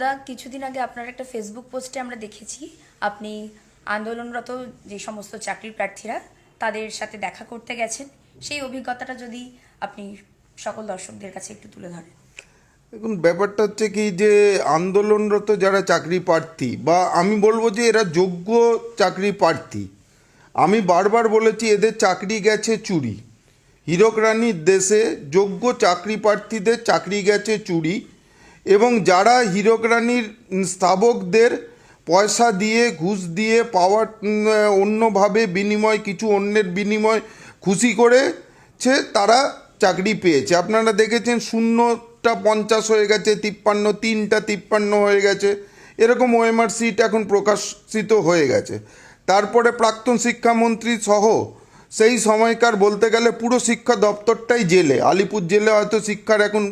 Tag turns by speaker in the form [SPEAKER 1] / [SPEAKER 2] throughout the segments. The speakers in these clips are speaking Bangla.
[SPEAKER 1] দা কিছুদিন আগে আপনার একটা ফেসবুক পোস্টে আমরা দেখেছি, আপনি আন্দোলনরত যে সমস্ত চাকরি প্রার্থীরা, তাদের সাথে দেখা করতে গেছেন। সেই অভিজ্ঞতাটা যদি আপনি সকল দর্শকদের কাছে একটু তুলে ধরেন।
[SPEAKER 2] এখন ব্যাপারটা হচ্ছে কি যে, আন্দোলনরত যারা চাকরি প্রার্থী, বা আমি বলব যে এরা যোগ্য চাকরি প্রার্থী, আমি বারবার বলেছি এদের চাকরি গেছে চুরি। হীরক রানীর দেশে যোগ্য চাকরি প্রার্থীদের চাকরি গেছে চুরি এবং যারা হীরক রানীর স্থাবকদের পয়সা দিয়ে, ঘুষ দিয়ে, পাওয়ার অন্যভাবে বিনিময়, কিছু অন্যের বিনিময় খুশি করেছে, তারা চাকরি পেয়েছে। আপনারা দেখেছেন শূন্যটা পঞ্চাশ হয়ে গেছে, তিপ্পান্ন, তিনটা তিপ্পান্ন হয়ে গেছে। এরকম ওএমআর সিট এখন প্রকাশিত হয়ে গেছে। তারপরে প্রাক্তন শিক্ষামন্ত্রী সহ সেই সময়কার বলতে গেলে পুরো শিক্ষা দপ্তরটাই জেলে। আলিপুর জেলে হয়তো শিক্ষার এখন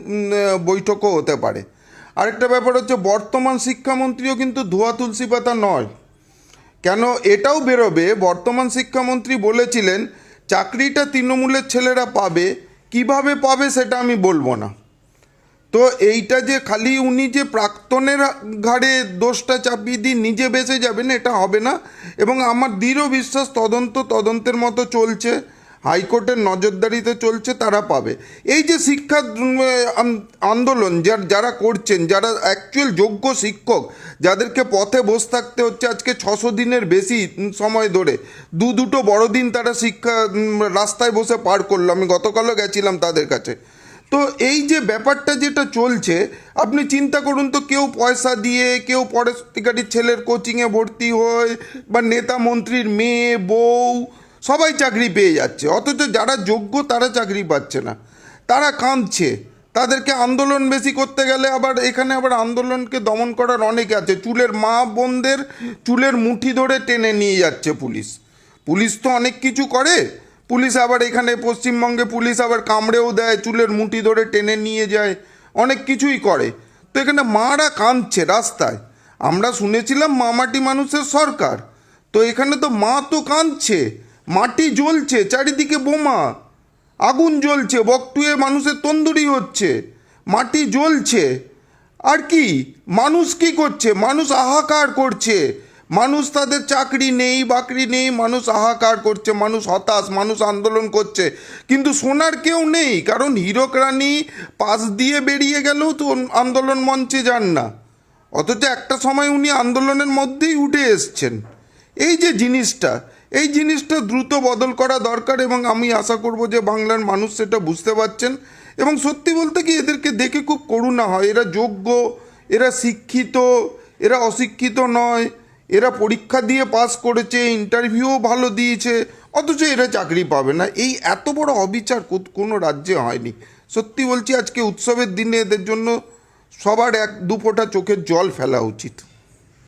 [SPEAKER 2] বৈঠকও হতে পারে। আরেকটা ব্যাপার হচ্ছে, বর্তমান শিক্ষামন্ত্রীও কিন্তু ধোয়া তুলসী পাতা নয়। কেন এটাও বেরোবে? বর্তমান শিক্ষামন্ত্রী বলেছিলেন, চাকরিটা তৃণমূলের ছেলেরা পাবে, কীভাবে পাবে সেটা আমি বলব না। তো এইটা যে খালি উনি যে প্রাক্তনের ঘাড়ে দোষটা চাপিয়ে দিয়ে নিজে বেঁচে যাবেন, এটা হবে না। এবং আমার দৃঢ় বিশ্বাস, তদন্ত তদন্তের মতো চলছে। হাইকোর্টের নজরদারিতে চলছে, তারা পাবে। এই যে শিক্ষা আন্দোলন, যার, যারা করছেন, যারা অ্যাকচুয়াল যোগ্য শিক্ষক, যাদেরকে পথে বসে থাকতে হচ্ছে আজকে ছশো দিনের বেশি সময় ধরে। দু দুটো বড়দিন তারা শিক্ষা রাস্তায় বসে পার করল। আমি গতকালও গেছিলাম তাদের কাছে। তো এই যে ব্যাপারটা যেটা চলছে, আপনি চিন্তা করুন তো, কেউ পয়সা দিয়ে, কেউ পরস্তিকারীর ছেলের কোচিংয়ে ভর্তি হয়, বা নেতা মন্ত্রীর মেয়ে, বউ সবাই চাকরি পেয়ে যাচ্ছে, অথচ যারা যোগ্য তারা চাকরি পাচ্ছে না। তারা কাঁদছে। তাদেরকে আন্দোলন বেশি করতে গেলে আবার এখানে আবার আন্দোলনকে দমন করার অনেকে আছে। চুলের মা বোনদের চুলের মুঠি ধরে টেনে নিয়ে যাচ্ছে পুলিশ। পুলিশ তো অনেক কিছু করে। পুলিশ আবার এখানে পশ্চিমবঙ্গে পুলিশ আবার কামড়েও দেয়, চুলের মুঠি ধরে টেনে নিয়ে যায়, অনেক কিছুই করে। তো এখানে মারা কাঁদছে রাস্তায়। আমরা শুনেছিলাম মামাটি মানুষের সরকার। তো এখানে তো মা তো কাঁদছে। মাটি জ্বলছে, চারিদিকে বোমা। আগুন জ্বলছে, বকটুয়ে মানুষের তন্দুরি হচ্ছে। মাটি জ্বলছে। আর কি? মানুষ কি করছে? মানুষ হাহাকার করছে। মানুষ তাদের চাকরি নেই, বাকরি নেই, মানুষ হাহাকার করছে, মানুষ হতাশ, মানুষ আন্দোলন করছে। কিন্তু শোনার কেউ নেই, কারণ হীরক রানী পাশ দিয়ে বেরিয়ে গেলেও তো আন্দোলন মঞ্চে যান না। অথচ একটা সময় উনি আন্দোলনের মধ্যেই উঠে এসছেন। এই যে জিনিসটা এই জিনিসটা দ্রুত বদল করা দরকার এবং আমি আশা করব যে বাংলার মানুষ সেটা বুঝতে পারছেন। এবং সত্যি বলতে কি এদেরকে দেখে খুব করুণা হয়। এরা যোগ্য, এরা শিক্ষিত, এরা অশিক্ষিত নয়। এরা পরীক্ষা দিয়ে পাস করেছে ইন্টারভিউও ভালো দিয়েছে, অথচ এরা চাকরি পাবে না। এই এত বড় অবিচার কোনো রাজ্যে হয়নি। সত্যি বলছি, আজকে উৎসবের দিনে এদের জন্য সবার এক দু ফোঁটা চোখের জল ফেলা উচিত।